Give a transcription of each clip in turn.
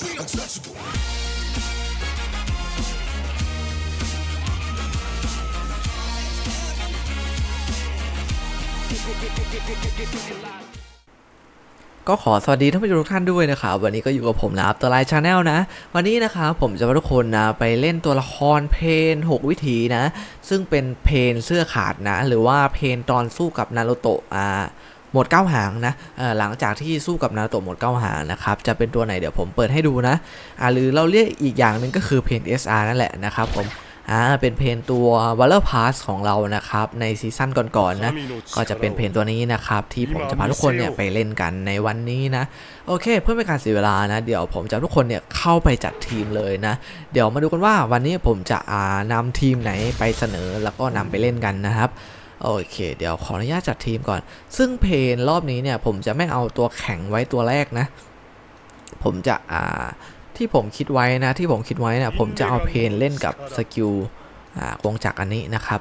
ก็ขอสวัสดีท่านผู้ชมทุกท่านด้วยนะครับวันนี้ก็อยู่กับผมนะครับตัวไลน์ชาแนลนะ วันนี้นะครับผมจะพาทุกคนนะไปเล่นตัวละครเพน 6 วิธีนะ ซึ่งเป็นเพนเสื้อขาดนะ หรือว่าเพนตอนสู้กับนารูโตะอ่า หมดเก้าหางนะหลังจากที่สู้กับนาโตะหมดเก้าหางนะครับ จะเป็นตัวไหนเดี๋ยวผมเปิดให้ดูนะหรือเราเรียกอีกอย่างหนึ่งก็คือเพน SR นั่นแหละนะครับผมอ่าเป็นเพนตัว w a l l e r Pass ของเรานะครับ ในซีซั่นก่อนๆนะก็จะเป็นเพนตัวนี้นะครับ ที่ผมจะพาทุกคนเนี่ยไปเล่นกันในวันนี้นะ โอเค เพื่อไม่ให้การเสียเวลานะ เดี๋ยวผมจะทุกคนเนี่ยเข้าไปจัดทีมเลยนะ เดี๋ยวมาดูกันว่าวันนี้ผมจะอ่านำทีมไหนไปเสนอแล้วก็นำไปเล่นกันนะครับ โอเค เดี๋ยวขออนุญาตจัดทีมก่อน ซึ่งเพนรอบนี้เนี่ย ผมจะไม่เอาตัวแข็งไว้ตัวแรกนะ ผมจะอ่าที่ผมคิดไว้นะที่ผมคิดไว้นะผมจะเอาเพนเล่นกับสกิลอ่าวงจักรอันนี้นะครับ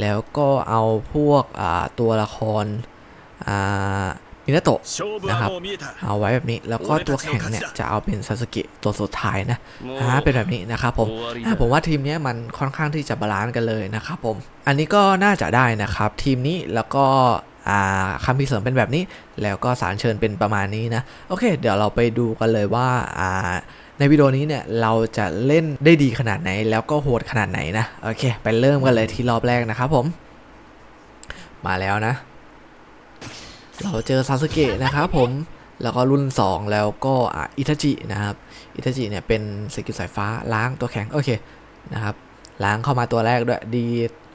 แล้วก็เอาพวกอ่าตัวละครอ่า มินาโตะนะครับ เอาไว้แบบนี้แล้วก็ตัวแข็งเนี่ยจะเอาเป็นซาสึเกะตัวสุดท้ายนะอ่าเป็นแบบนี้นะครับผมอ่าผมว่าทีมเนี้ยมันค่อนข้างที่จะบาลานซ์กันเลยนะครับผม อันนี้ก็น่าจะได้นะครับ ทีมนี้แล้วก็อ่าคำพิเสริมเป็นแบบนี้ แล้วก็สารเชิญเป็นประมาณนี้นะ โอเค เดี๋ยวเราไปดูกันเลยว่าอ่าในวิดีโอนี้เนี่ยเราจะเล่นได้ดีขนาดไหน แล้วก็โหดขนาดไหนนะ โอเค ไปเริ่มกันเลยที่รอบแรกนะครับผม มาแล้วนะ เราเจอซาสึเกะนะครับผมแล้วก็รุ่น 2 แล้วก็อะอิทาจินะครับอิทาจิเนี่ยเป็นสกิลสายฟ้าล้างตัวแข็งโอเคนะครับล้างเข้ามาตัวแรกด้วยดี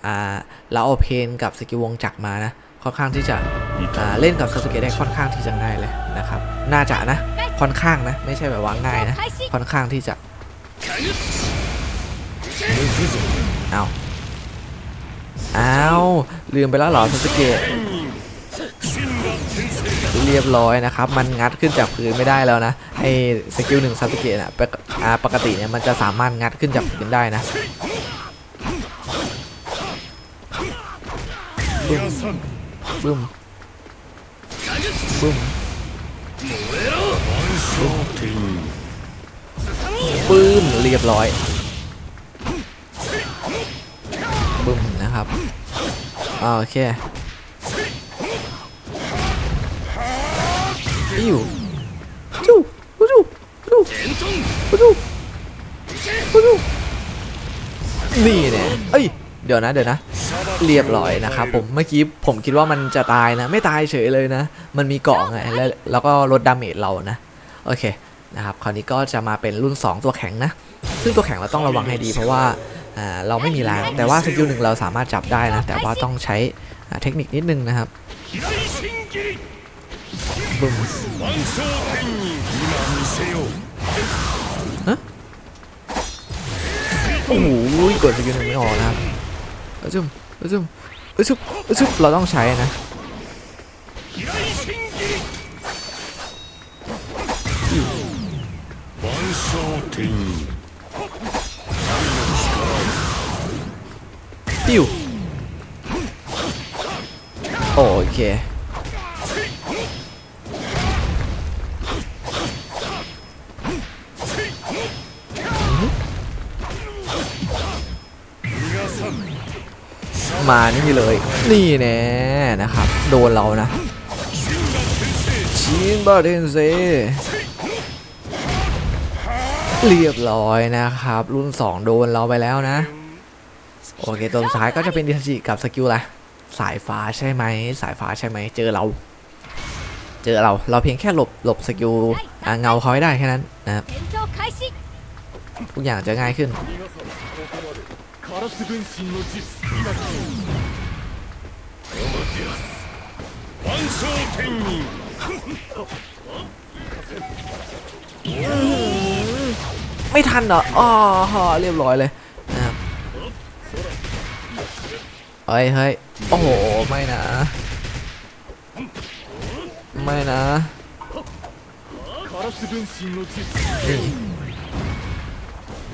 อ่าเราเอาเพนกับสกิลวงจักรมานะค่อนข้างที่จะอ่าเล่นกับซาสึเกะได้ค่อนข้างที่จะง่ายเลยนะครับน่าจะนะค่อนข้างนะไม่ใช่แบบว่าง่ายนะค่อนข้างที่จะเอาเอาลืมไปแล้วเหรอซาสึเกะ เรียบร้อยนะครับ มันงัดขึ้นจากพื้นไม่ได้แล้วนะไอ้สกิลหนึ่งซาสึเกะน่ะปกอ่าปกติเนี่ยมันจะสามารถงัดขึ้นจากพื้นได้นะบึ้มบึ้มบึ้มเรียบร้อยบึ้มนะครับโอเค ปิ้วจูจูจูจูจูจูนี่เนี่ยเอ้ยเดี๋ยวนะเดี๋ยวนะ เรียบร้อยนะครับผมเมื่อกี้ผมคิดว่ามันจะตายนะ ไม่ตายเฉยเลยนะ มันมีเกาะไงแล้วแล้วก็ลดดาเมจเรานะโอเคนะครับคราวนี้ก็จะมาเป็นรุ่น 2 ตัวแข็งนะ ซึ่งตัวแข็งเราต้องระวังให้ดีเพราะว่าอ่าเราไม่มีล้างแต่ว่าสกิลหนึ่งเราสามารถจับได้นะ แต่ว่าต้องใช้อ่าเทคนิคนิดนึงนะครับ บึ้มโอ้โหกดสกิลหนึ่งไม่ออกนะครับเอ้ยจุ่มเอ้ยจุ่มเอ้ยจุ่มเอ้ยจุ่มเราต้องใช้นะปิ้วโอเค มานี่เลย นี่แน่นะครับ โดนเรานะชินบาเทนเซเรียบร้อยนะครับ รุ่น 2 โดนเราไปแล้วนะ โอเคตัวสุดท้ายก็จะเป็นดิจิกับสกิลละสายฟ้าใช่ไหม สายฟ้าใช่ไหม เจอเรา เจอเรา เราเพียงแค่หลบหลบสกิลเงาเขาให้ได้แค่นั้นนะทุกอย่างจะง่ายขึ้น カラス分身の術万象天人 ไม่ทันเหรออ๋อเรียบร้อยเลยนะครับเฮ้ยเฮ้ยโอ้โห ไม่นะ ไม่นะ カラス分身の術 นี่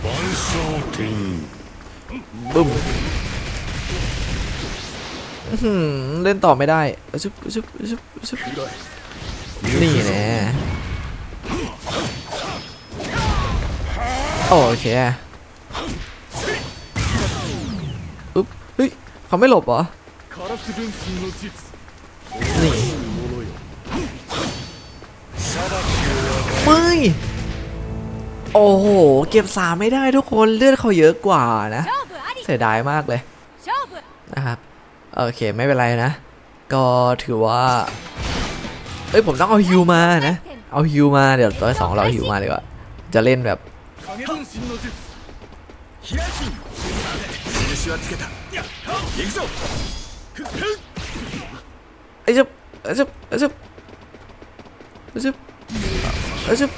万象天人 บึ้มเล่นต่อไม่ได้ชุบชุบชุบชุบนี่แน่โอเคอุ๊บเฮ้ยเขาไม่หลบเหรอ นี่มึยโอ้โห เก็บสามไม่ได้ทุกคนเลือดเขาเยอะกว่านะ เสียดายมากเลยนะครับโอเคไม่เป็นไรนะ ก็ถือว่า เอ้ยผมต้องเอาฮิวมานะ เอาฮิวมาเดี๋ยวตัวสองเราฮิวมาดีกว่า จะเล่นแบบไอ้จุ๊บไอ้จุ๊บไอ้จุ๊บไอ้จุ๊บไอ้จุ๊บ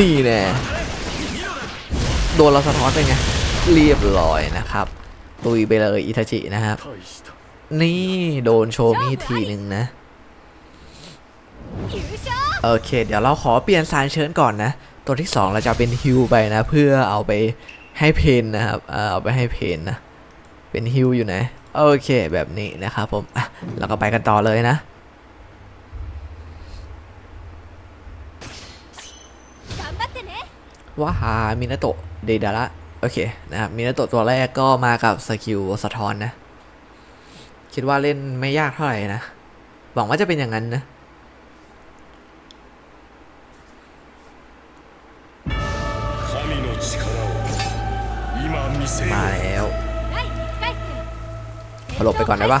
นี่แน่โดนเราสะท้อนเป็นไง เรียบร้อยนะครับ ตุยไปเลยอิทาจินะครับ นี่โดนโชมีทีหนึ่งนะ โอเค เดี๋ยวเราขอเปลี่ยนสารเชิญก่อนนะ ตัวที่ 2 เราจะเป็นฮิวไปนะ เพื่อเอาไปให้เพนนะครับ เอาไปให้เพนนะ เป็นฮิวอยู่ไหน โอเคแบบนี้นะครับผม อะเราก็ไปกันต่อเลยนะ ว่าหามินาโตะเดดาระโอเคนะครับมินาโตะตัวแรกก็มากับสกิลสะท้อนนะ คิดว่าเล่นไม่ยากเท่าไหร่นะหวังว่าจะเป็นอย่างนั้นนะมาแล้วถลบไปก่อนได้ปะ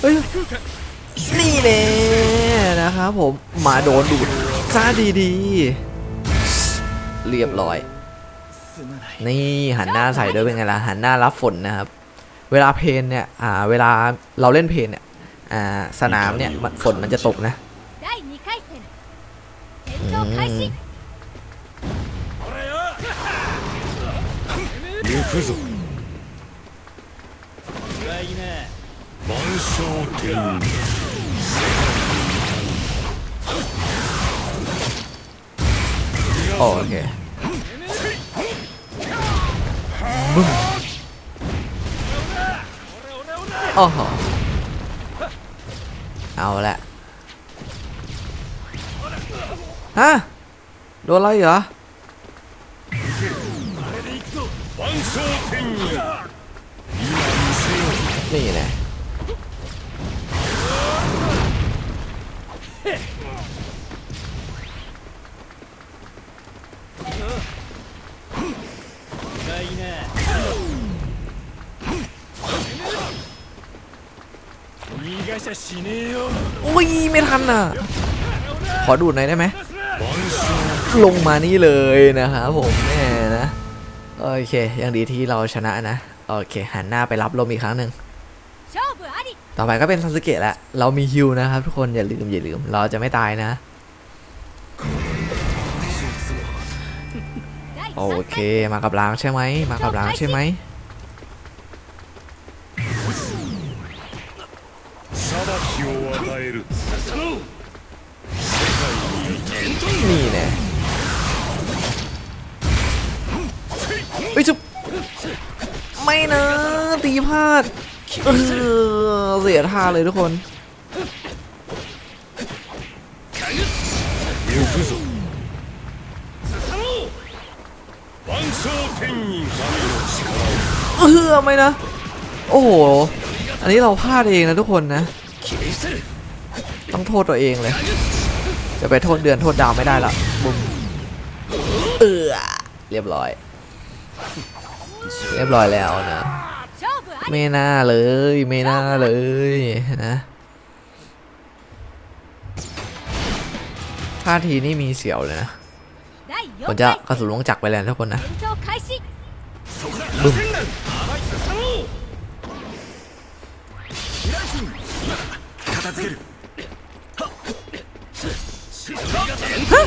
เฮ้ยนี่เน่ยนะครับผมมาโดนดูดซะดีๆเรียบร้อย นี่หันหน้าใส่ด้วยเป็นไงล่ะหันหน้ารับฝนนะครับ เวลาเพนเนี่ยอ่าเวลาเราเล่นเพนเนี่ยอ่าสนามเนี่ยฝนมันจะตกนะอืม 天โอเคบึ้มโอ้โหเอาละฮะโดนอะไเหรอนี่แหละ อุ้ยไม่ทันอะ ขอดูดหน่อยได้ไหม ลงมานี่เลยนะครับผมแน่นะ โอเค ยังดีที่เราชนะนะ โอเค หันหน้าไปรับลมอีกครั้งหนึ่ง ต่อไปก็เป็นซาสเกะละเรามีฮิวนะครับทุกคนอย่าลืมอย่าลืม เราจะไม่ตายนะ โอเคมากับล้างใช่ไหมมากับล้างใช่ไหมนี่แน่ไอ้จุ๊บไม่นะตีพลาด เสียท่าเลยทุกคนเออไม่นะ โอ้โห อันนี้เราพลาดเองนะทุกคนนะ ต้องโทษตัวเองเลย จะไปโทษเดือนโทษดาวไม่ได้ละบุ้มเออเรียบร้อย เรียบร้อยแล้วนะ ไม่น่าเลย ไม่น่าเลยนะท่าทีนี่มีเสียวเลยนะผมจะกระสุนลงจักไปแล้วทุกคนนะบึ้มฮะ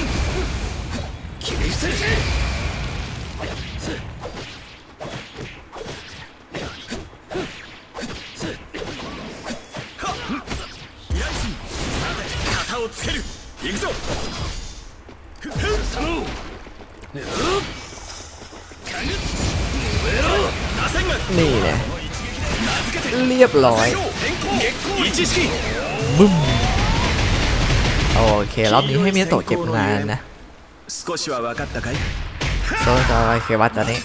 つける行くぞふっ進もう螺旋丸 นี่แหละเรียบร้อย 一式 บึ้ม โอเค รอบนี้ให้เมียโตะเก็บงานนะ 少しは分かったかい โซจอยเควัตตอนนี้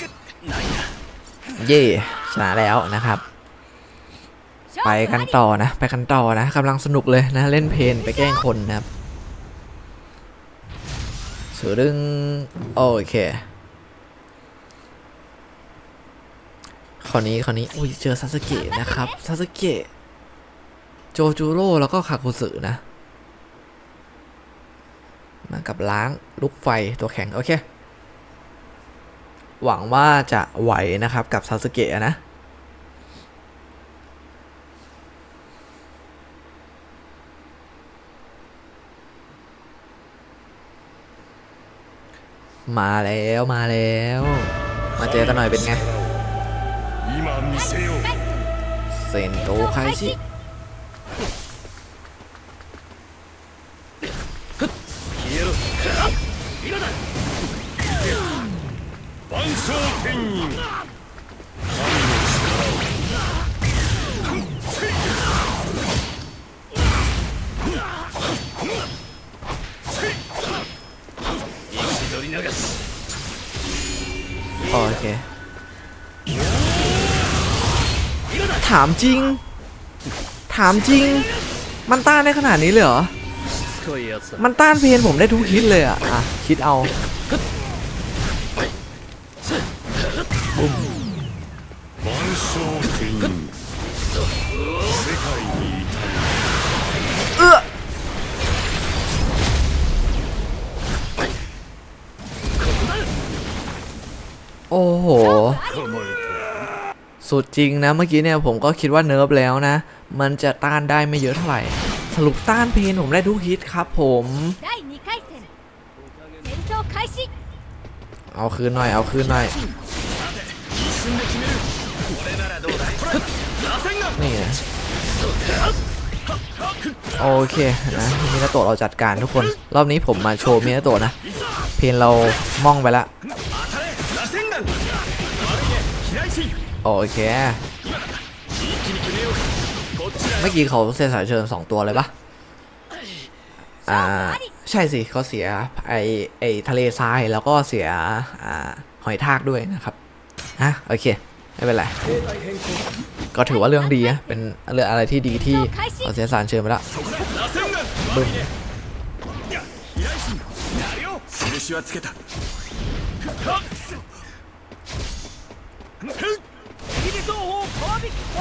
เย่ชนะแล้วนะครับ ไปกันต่อนะ ไปกันต่อนะกำลังสนุกเลยนะ เล่นเพลนไปแกล้งคนนะครับสือดึงโอเคคราวนี้คราวนี้อุ้ยเจอซาสึเกะนะครับซาสึเกะโจจูโร่แล้วก็คาคุสึนะ มากับล้างลูกไฟตัวแข็ง โอเค หวังว่าจะไหวนะครับกับซาสึเกะนะ มาแล้วมาแล้ว มาเจอกันหน่อยเป็นไง 今見せよう เซนโตไคชิ 万象天 り流し โอเค ถามจริง ถามจริง มันต้านได้ขนาดนี้เลยเหรอ しつこいやつだ มันต้านเพนผมได้ทุกฮิตเลยอ่ะ อ่ะ คิดเอา 万 สุดจริงนะเมื่อกี้เนี่ยผมก็คิดว่าเนิร์ฟแล้วนะ มันจะต้านได้ไม่เยอะเท่าไหร่ สรุปต้านเพนผมได้ทุกฮิตครับผมเอาคืนหน่อยเอาคืนหน่อยนี่นะโอเคนะมินาโตะเราจัดการทุกคน รอบนี้ผมมาโชว์มินาโตะนะ เพนเราม่องไปละ 当たれ螺旋丸悪いね飛来心 โอเค 一気に決めようかこっちだ เมื่อกี้เขาเสียสายเชิญสองตัวเลยปะอ่า ใช่สิเขาเสียไอไอทะเลทรายแล้วก็เสียอ่าหอยทากด้วยนะครับฮะโอเค ไม่เป็นไร ก็ถือว่าเรื่องดีนะเป็นเรื่องอะไรที่ดีที่เขาเสียสารเชิญไปแล้ว そこだ螺旋丸悪いねいや飛来心なるよ印はつけた はっふっビビゾーをパービ当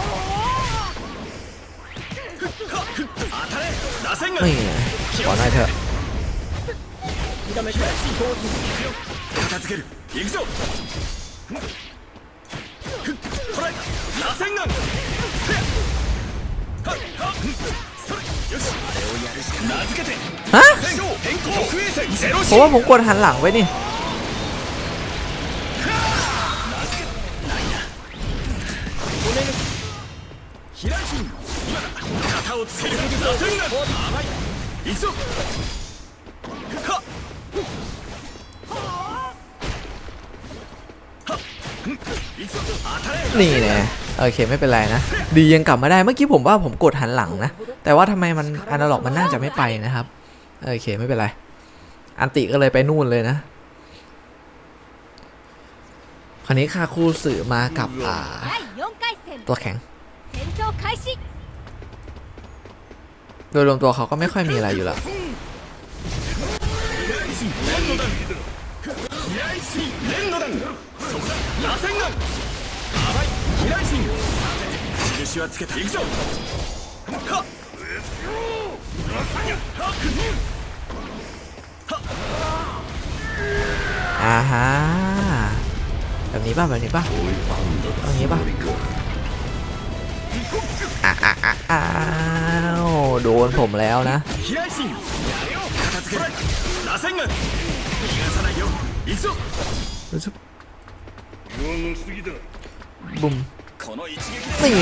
たれ螺旋丸 นี่ไงขอหน่อยเถอะ 片付ける行くぞトライ螺旋丸せやはっはっそれよしあれをやるしか名付けて ฮะ 戦変更特衛戦ゼロ เพราะว่าผมกดหันหลังไว้นี่ をつける螺旋丸甘い行くぞはっはっ行くぞ当たれ นี่แน่โอเคไม่เป็นไรนะ ดียังกลับมาได้เมื่อกี้ผมว่าผมกดหันหลังนะ แต่ว่าทำไมมันอนาล็อกมันน่าจะไม่ไปนะครับ โอเคไม่เป็นไร อันติก็เลยไปนู่นเลยนะคราวนี้คาคูสื่อมากับอ่า 第4回戦 ตัวแข็ง 戦闘開始 โ ดยรวมตัวเขาก็ไม่ค่อยมีอะไรอยู่ละอ่าฮะแบบนี้ป่ะแบบนี้ป่ะแบบนี้ป่ะ อ้าวโดนผมแล้วนะบุ้มนี่ไ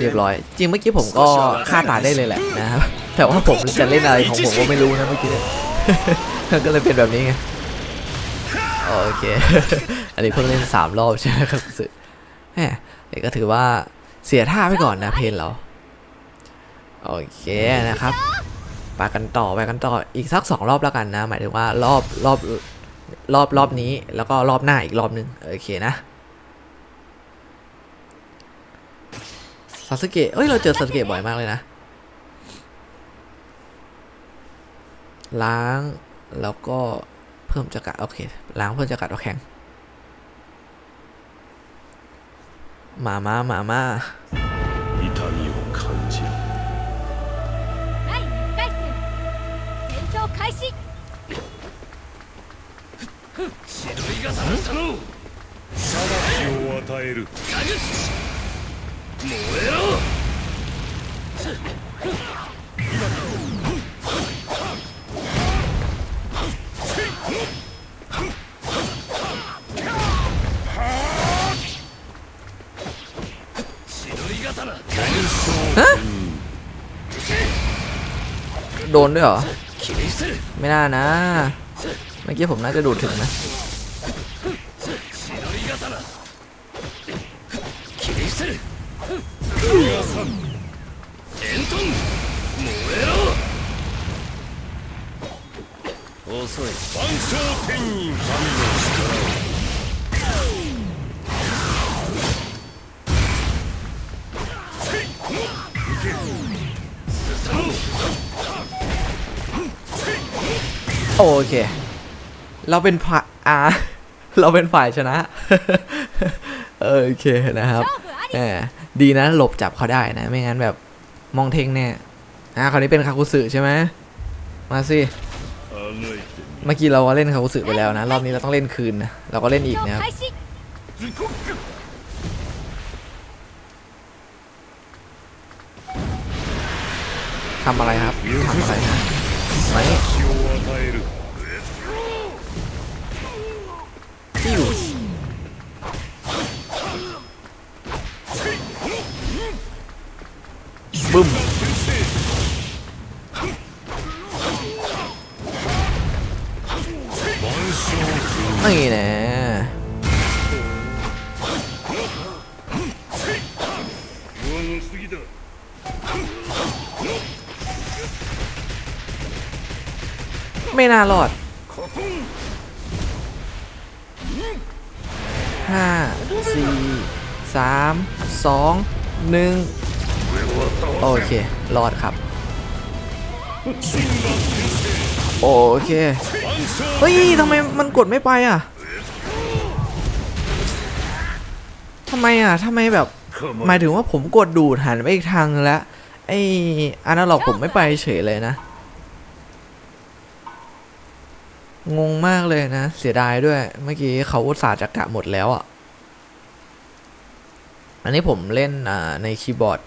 เรียบร้อย จริงเมื่อกี้ผมก็ฆ่าตาได้เลยแหละนะครับ แต่ว่าผมจะเล่นอะไรของผมก็ไม่รู้นะเมื่อกี้ก็เลยเป็นแบบนี้ไงโอเค อันนี้เพิ่งเล่น 3 รอบใช่ไหมครับสุดแหม เด็กก็ถือว่าเสียท่าไปก่อนนะเพลงเรา โอเคนะครับไปกันต่อไปกันต่ออีกสักสองรอบแล้วกันนะ หมายถึงว่ารอบรอบรอบรอบนี้แล้วก็รอบหน้าอีกรอบนึงโอเคนะซาสึเกะเอ้ย เราเจอซาสึเกะบ่อยมากเลยนะ ล้างแล้วก็เพิ่มจักระโอเค ล้างเพิ่มจักระเอาแข็ง まあまあまあまあ。痛みを感じる第1回戦戦闘開始。いがさらを与える。燃えろ。 โดนด้วยเหรอ ไม่น่านะ เมื่อกี้ผมน่าจะดูดถึงนะ โอเค เราเป็นฝ่ายอ่าเราเป็นฝ่ายชนะ โอเคนะครับแหมดีนะหลบจับเขาได้นะ ไม่งั้นแบบมองเทงเนี่ยนะคราวนี้เป็นคาคุสึใช่ไหมมาสิเมื่อกี้เราเล่นคาคุสึไปแล้วนะ รอบนี้เราต้องเล่นคืนนะเราก็เล่นอีกนะครับทำอะไรครับทำอะไรนะไหน えるที่อยู่บึ้ม น่ารอดห้าสี่สามสองหนึ่งโอเค รอดครับ โอเค เฮ้ยทำไมมันกดไม่ไปอะทำไมอะทำไมแบบ หมายถึงว่าผมกดดูดหันไปอีกทางนึงแล้ว ไอ้อนาล็อกผมไม่ไปเฉยเลยนะ งงมากเลยนะ เสียดายด้วย เมื่อกี้เขาอุตส่าห์จะกะหมดแล้วอะ อันนี้ผมเล่นในคีย์บอร์ด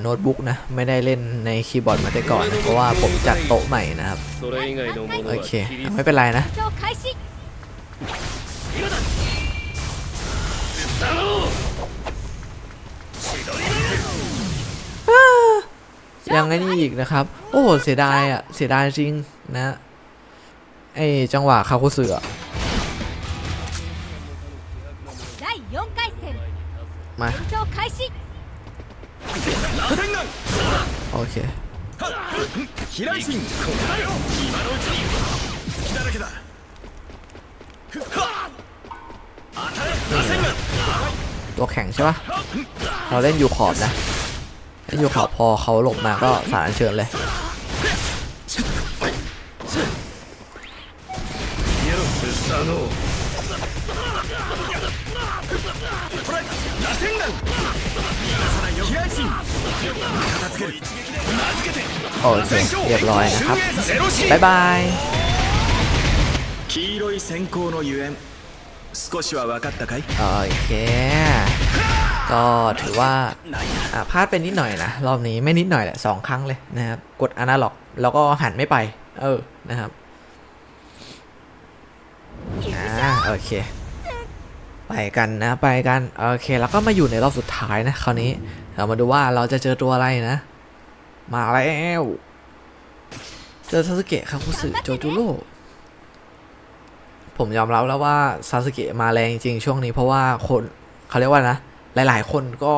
โน้ตบุ๊กนะ ไม่ได้เล่นในคีย์บอร์ดมาแต่ก่อนนะเพราะว่าผมจัดโต๊ะใหม่นะครับ โอเค ไม่เป็นไรนะยังไงนี่อีกนะครับ โอ้โหเสียดายอะ เสียดายจริงนะ ไอจังหวะคาคุเสือมาโอเคตัวแข็งใช่ปะเราเล่นอยู่ขอบนะเล่นอยู่ขอบพอเขาหลบมาก็สารเชิญเลย 佐野これ螺旋丸逃がさないよ飛来神片付ける名付けて โอเค เรียบร้อยนะครับ ゼロ神 บ๊ายบาย い先行のゆえん少しは分かったかい โอเค ก็ถือว่า ないな อ่าพลาดไปนิดหน่อยนะ รอบนี้ไม่นิดหน่อยแหละสองครั้งเลยนะครับ กดอนาล็อก แล้วก็หันไม่ไป เออนะครับอ่า โอเค ไปกันนะ ไปกันโอเคแล้วก็มาอยู่ในรอบสุดท้ายนะคราวนี้เรามาดูว่าเราจะเจอตัวอะไรนะ มาแล้วเจอซาสึเกะคาคุสึโจจูโร่ผมยอมรับแล้วว่าซาสึเกะมาแรงจริงช่วงนี้เพราะว่าคนเขาเรียกว่านะ หลาย ๆ คนก็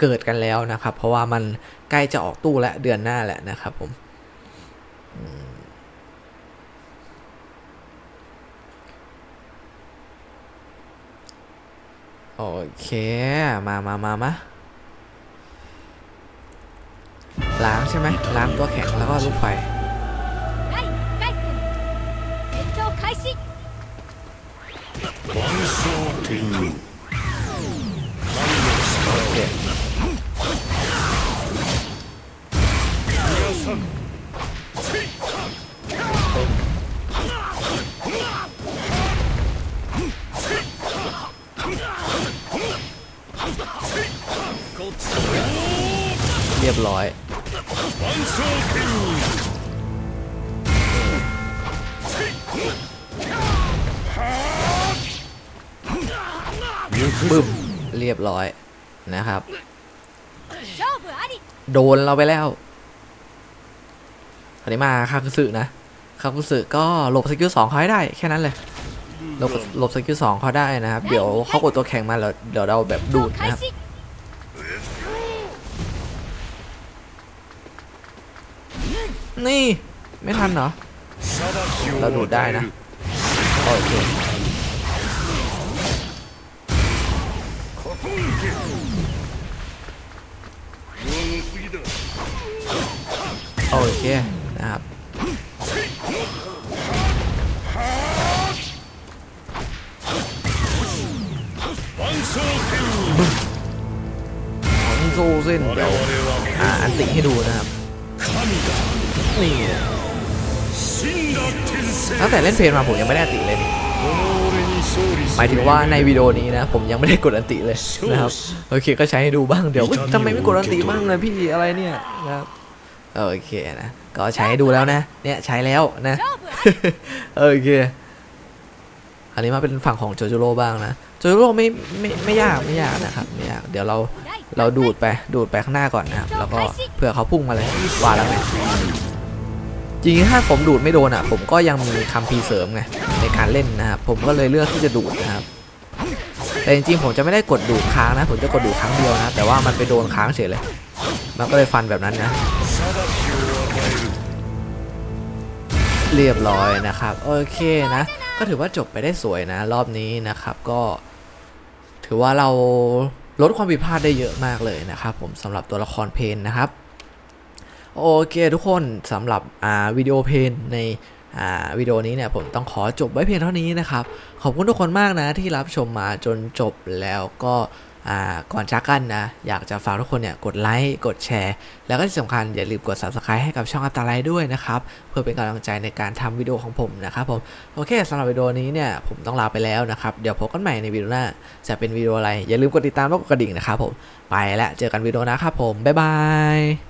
เกิดกันแล้วนะครับ เพราะว่ามันใกล้จะออกตู้และเดือนหน้าแหละนะครับผม โอเค มามามามาล้างใช่ไหมล้างตัวแข็งแล้วก็ลูกไฟ โดนเราไปแล้วตอนนี้มาคาคุสึนะคาคุสึก็หลบสกิลสองเขาให้ได้แค่นั้นเลยหลบหลบสกิลสองเขาได้นะครับ เดี๋ยวเขากดตัวแข็งมาแล้วเดี๋ยวเราแบบดูดนะครับนี่ ไม่ทันเหรอ เราดูดได้นะ โอเค โอเคนะครับของโซเซนเดี๋ยวอ่าอันติให้ดูนะครับนี่ตั้งแต่เล่นเพลงมาผมยังไม่ได้อันติเลยหมายถึงว่าในวิดีโอนี้นะ ผมยังไม่ได้กดอันติเลยนะครับ โอเคก็ใช้ให้ดูบ้างเดี๋ยวทำไมไม่กดอันติบ้างเลยพี่อะไรเนี่ยนะครับ โอเคนะก็ใช้ดูแล้วนะ เนี่ยใช้แล้วนะโอเคอันนี้มาเป็นฝั่งของโจโจโร่บ้างนะโจโจโร่ไม่ไม่ไม่ยากไม่ยากนะครับไม่ยากเดี๋ยวเราเราดูดไปดูดไปข้างหน้าก่อนนะครับแล้วก็เผื่อเขาพุ่งมาเลยว่าแล้วไงจริงๆถ้าผมดูดไม่โดนอะ ผมก็ยังมีคำพีเสริมไงในการเล่นนะครับผมก็เลยเลือกที่จะดูดนะครับแต่จริงๆผมจะไม่ได้กดดูดค้างนะ ผมจะกดดูดครั้งเดียวนะ แต่ว่ามันไปโดนค้างเฉยเลย มันก็เลยฟันแบบนั้นนะ เรียบร้อยนะครับ โอเคนะ ก็ถือว่าจบไปได้สวยนะ รอบนี้นะครับก็ ถือว่าเราลดความผิดพลาดได้เยอะมากเลยนะครับ ผมสำหรับตัวละครเพนนะครับโอเคทุกคนสำหรับวิดีโอเพนในวิดีโอนี้เนี่ยผมต้องขอจบไว้เพียงเท่านี้นะครับ ขอบคุณทุกคนมากนะที่รับชมมาจนจบแล้วก็ ก่อนจากกันนะ อยากจะฝากทุกคนเนี่ยกดไลค์กดแชร์ แล้วก็ที่สำคัญอย่าลืมกด subscribe ให้กับช่องอัปตาไลด้วยนะครับ เพื่อเป็นกำลังใจในการทำวิดีโอของผมนะครับผม โอเคสำหรับวิดีโอนี้เนี่ยผมต้องลาไปแล้วนะครับ เดี๋ยวพบกันใหม่ในวิดีโอหน้า จะเป็นวิดีโออะไร อย่าลืมกดติดตามและกดกระดิ่งนะครับผมไปแล้วเจอกันวิดีโอหนะครับผมบ๊ายบาย